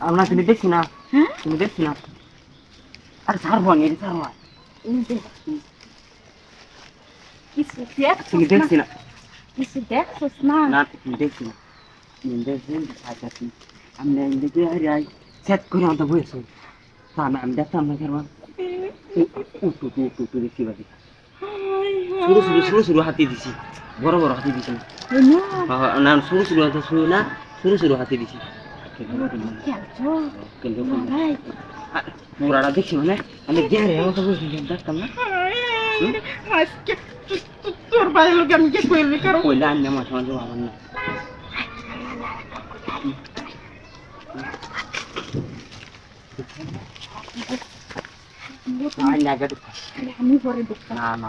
আমরা তুমি দেখছি না। তুমি দেখছি না। আর ছাড়ব না এটা ছাড়ব আমি। দেখতাম না কেন? উঠু দেখছি শুরু শুরু শুরু শুরু হাতি দিছি। বড় বড় হাতি দিছি। না হ্যাঁ, না শুরু শুরু হাতে শুরু না শুরু শুরু হাতি দিছি। পুরাটা দেখছি মানে আমি গেলে আমাকে বসে দেখতাম না। আজকে তোর ভাই লোক আমি কি কইলি কারণ কইলে আমি আমার সঙ্গে আমার না আমি পরে দেখতাম। না না